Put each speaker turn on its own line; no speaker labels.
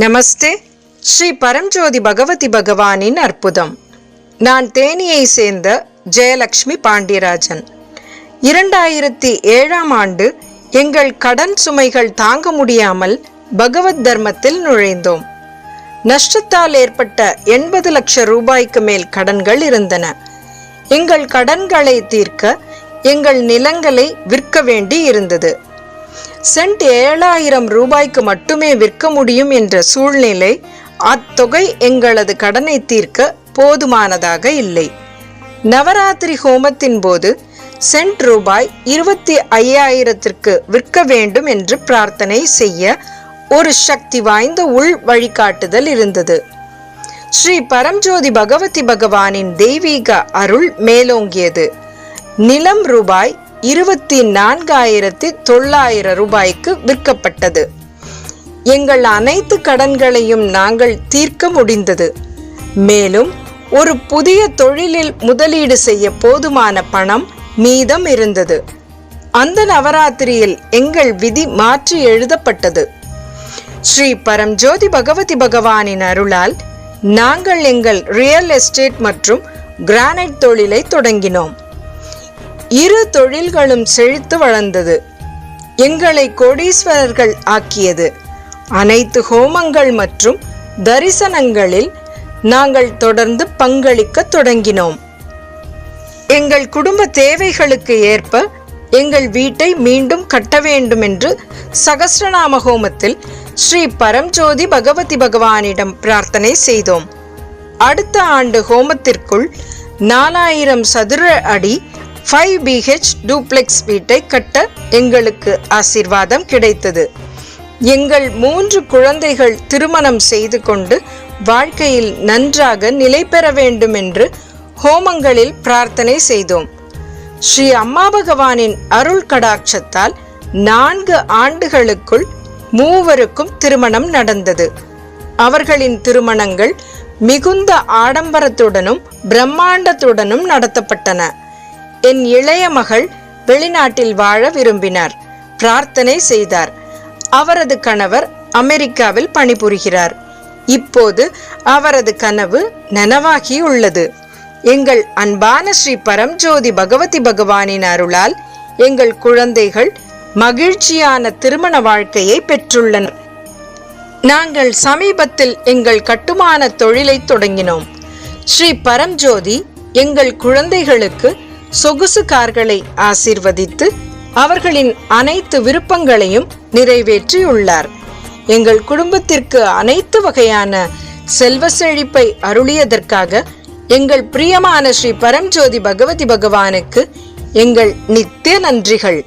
நமஸ்தே. ஸ்ரீ பரம்ஜோதி பகவதி பகவானின் அற்புதம். நான் தேனியை சேர்ந்த ஜெயலக்ஷ்மி பாண்டியராஜன். இரண்டாயிரத்தி ஏழாம் ஆண்டு எங்கள் கடன் சுமைகள் தாங்க முடியாமல் பகவத் தர்மத்தில் நுழைந்தோம். நஷ்டத்தால் ஏற்பட்ட எண்பது லட்சம் ரூபாய்க்கு மேல் கடன்கள் இருந்தன. எங்கள் கடன்களை தீர்க்க எங்கள் நிலங்களை விற்க வேண்டி இருந்தது. சென்ட் ஏழாயிரம் ரூபாய்க்கு மட்டுமே விற்க முடியும் என்ற சூழ்நிலை அத்தொகை எங்களது கடனை தீர்க்க போதுமானதாக இல்லை. நவராத்திரி ஹோமத்தின் போது சென்ட் ரூபாய் இருபத்தி ஐயாயிரத்திற்கு விற்க வேண்டும் என்று பிரார்த்தனை செய்ய ஒரு சக்தி வாய்ந்த உள் வழிகாட்டுதல் இருந்தது. ஸ்ரீ பரம்ஜோதி பகவதி பகவானின் தெய்வீக அருள் மேலோங்கியது. நிலம் ரூபாய் இருபத்தி நான்காயிரத்தி தொள்ளாயிரம் ரூபாய்க்கு விற்கப்பட்டது. எங்கள் அனைத்து கடன்களையும் நாங்கள் தீர்க்க முடிந்தது. மேலும் ஒரு புதிய தொழிலில் முதலீடு செய்ய போதுமான பணம் மீதம் இருந்தது. அந்த நவராத்திரியில் எங்கள் விதி மாற்றி எழுதப்பட்டது. ஸ்ரீ பரம்ஜோதி பகவதி பகவானின் அருளால் நாங்கள் எங்கள் ரியல் எஸ்டேட் மற்றும் கிரானைட் தொழிலை தொடங்கினோம். இரு தொழில்களும் செழித்து வளர்ந்தது. எங்களை கோடீஸ்வரர்கள் ஆக்கியது. அனைத்து ஹோமங்கள் மற்றும் தரிசனங்களில் நாங்கள் தொடர்ந்து பங்களிக்க தொடங்கினோம். எங்கள் குடும்ப தேவைகளுக்கு ஏற்ப எங்கள் வீட்டை மீண்டும் கட்ட வேண்டும் என்று சகசிரநாம ஹோமத்தில் ஸ்ரீ பரம்ஜோதி பகவதி பகவானிடம் பிரார்த்தனை செய்தோம். அடுத்த ஆண்டு ஹோமத்திற்குள் நாலாயிரம் சதுர அடி ஃபைவ் பிஹெச் டூப்ளெக்ஸ் வீட்டை கட்ட எங்களுக்கு ஆசிர்வாதம் கிடைத்தது. எங்கள் மூன்று குழந்தைகள் திருமணம் செய்து கொண்டு வாழ்க்கையில் நன்றாக நிலை பெற வேண்டும் என்று ஹோமங்களில் பிரார்த்தனை செய்தோம். ஸ்ரீ அம்மா பகவானின் அருள் கடாட்சத்தால் நான்கு ஆண்டுகளுக்குள் மூவருக்கும் திருமணம் நடந்தது. அவர்களின் திருமணங்கள் மிகுந்த ஆடம்பரத்துடனும் பிரம்மாண்டத்துடனும் நடத்தப்பட்டன. என் இளைய மகள் வெளிநாட்டில் வாழ விரும்பினார். பிரார்த்தனை செய்தார். அவரது கணவர் அமெரிக்காவில் பணிபுரிகிறார். இப்போது அவரது கனவு நனவாகி உள்ளது எங்கள் அன்பான ஸ்ரீ பரம்ஜோதி பகவதி பகவானின் அருளால் எங்கள் குழந்தைகள் மகிழ்ச்சியான திருமண வாழ்க்கையை பெற்றுள்ளனர். நாங்கள் சமீபத்தில் எங்கள் கட்டுமான தொழிலை தொடங்கினோம். ஸ்ரீ பரம்ஜோதி எங்கள் குழந்தைகளுக்கு சொகுசு கார்களை ஆசிர்வதித்து அவர்களின் அனைத்து விருப்பங்களையும் நிறைவேற்றியுள்ளார். எங்கள் குடும்பத்திற்கு அனைத்து வகையான செல்வ செழிப்பை அருளியதற்காக எங்கள் பிரியமான ஸ்ரீ பரம்ஜோதி பகவதி பகவானுக்கு எங்கள் நித்திய நன்றிகள்.